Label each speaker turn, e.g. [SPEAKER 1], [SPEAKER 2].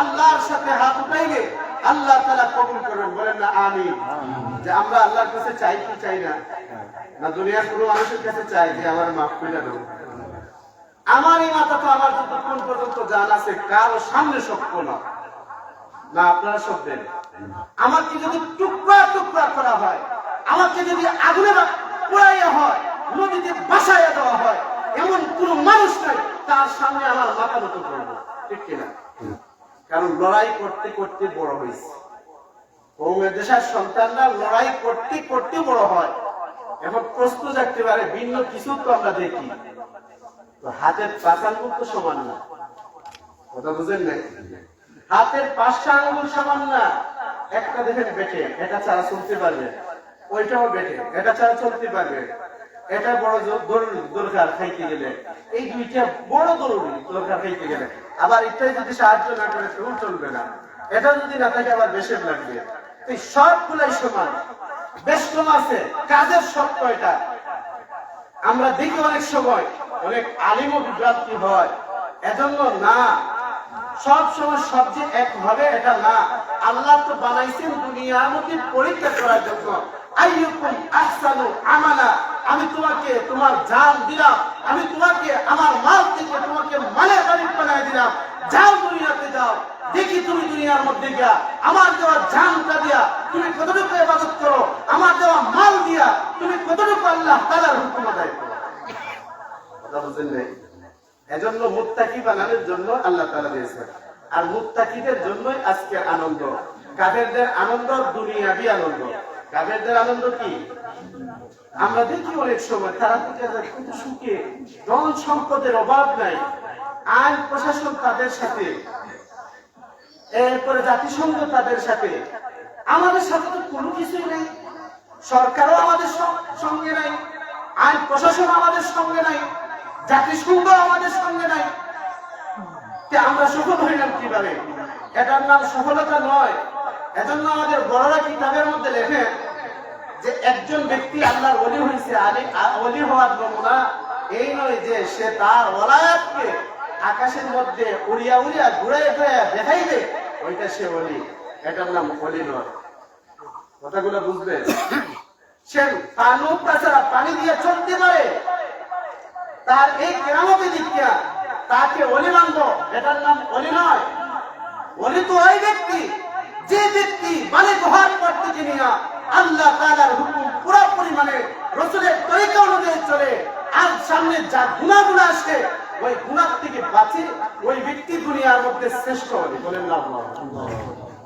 [SPEAKER 1] আল্লাহর সাথে হাত উঠাইলে আল্লাহ তালা কবুল করবেন, বলেন না আমি যে আমরা আল্লাহর কাছে চাই কি চাই না? না, দুনিয়ার কোনো মানুষের কাছে চাই যে আমার মাফ করে দেবো আমার এই মাথা তো আমার যতক্ষণ পর্যন্ত জান আছে, কারও সামনে শক্ত না। না, আপনারা সব দেন আমাকে যদি টুকরা টুকরা করা হয়, আমাকে যদি আগুনে পোড়াইয়া হয়, নদীতে বাসাইয়া দেওয়া হয়, এমন কোন মানুষ নাই, তার সামনে আমার মাথা মতো করব। ঠিক কিনা? কারণ লড়াই করতে করতে বড় হয়েছে। দেশের সন্তানরা লড়াই করতে করতে বড় হয়। এখন জাগতে পারে, ভিন্ন কিছু তো আমরা দেখি। তো হাতের পাঁচ তো সমান না। কথা বুঝেন না হাতের পাঁচটা সমান না। একটা দেখেন বেটে, এটা ছাড়া চলতে পারবে। ওইটাও বেটে, এটা ছাড়া চলতে পারবে। এটা বড় দরকার খাইতে গেলে। এই দুইটা বড় জরুরি দরকার খাইতে গেলে। আবার এটাই যদি সাহায্য না করে চলবে না। এটা যদি না থাকে, আবার লাগবে। এই সমান। বেশ কম আছে। কাজের সব কয়টা? আমরা দেখি অনেক সময়, অনেক আলিম বিভ্রান্তি হয়। এজন্য না। সব সময় সবজি এক হবে, এটা না। আল্লাহ তো বানাইছেন দুনিয়া মধ্যে পরীক্ষা করার জন্য। আইয়ুকুম আহসানু আমালা। আমি তোমাকে তোমার জান দিলাম, আমি তোমাকে আমার মাল থেকে তোমাকে মালের মালিক বানাই দিলাম। যাও দুনিয়াতে যাও, দেখি তুমি দুনিয়ার মধ্যে গিয়া আমার দেওয়া জানটা দিয়া তুমি কতটুকু ইবাদত করো, আমার দেওয়া মাল দিয়া তুমি কতটুকু আল্লাহ তাআলার হুকুম আদায় করো। কথা বুঝেন নাই? এজন্য মুত্তাকি বানানোর জন্য আল্লাহ তাআলা দিয়েছে। আর মুত্তাকিদের জন্যই আজকের আনন্দ। কাফেরদের আনন্দ দুনিয়াবি আনন্দ। কাফেরদের আনন্দ কি? আমরা দেখি অনেক সময় তারা কিন্তু সুখে, ধন সম্পদের অভাব নাই। আইন প্রশাসন তাদের সাথে, এরপরে জাতিসংঘ তাদের সাথে। আমাদের সাথে তো কোনো কিছুই নেই। সরকারও আমাদের সঙ্গে নাই। আইন প্রশাসন আমাদের সঙ্গে নাই। জাতিসংঘ আমাদের সঙ্গে নাই। আমরা সফল হইলাম কীভাবে? এটার নাম সফলতা নয়। এজন্য আমাদের বড়রা কিতাবের মধ্যে লেখেন যে একজন ব্যক্তি আল্লাহর অলি হয়েছে, আলী অলি হওয়ার নমুনা এই নয় যে সে তার ওলায়াতকে আকাশের মধ্যে উড়িয়া উড়িয়া ঘুরে ঘুরে দেখাইবে ওইটা সে অলি এটার নাম অলি নয়। কথাগুলো বুঝবেন সে পানু তাছাড়া পানি দিয়ে চলতে পারে। তার এই কেরামতি দীক্ষা তাকে অলি মানবো, এটার নাম অলি নয়। অলি তো ওই ব্যক্তি, যে ব্যক্তি মানে পর থেকে নিয়ে আল্লাহ তালার হুকুম পুরো পরিমাণে রসুলের তরিকা অনুযায়ী চলে। আর সামনে যা গুণা গুণা আসে, ওই গুণার থেকে বাঁচে ওই ব্যক্তি দুনিয়ার মধ্যে শ্রেষ্ঠ হবে। বলেন না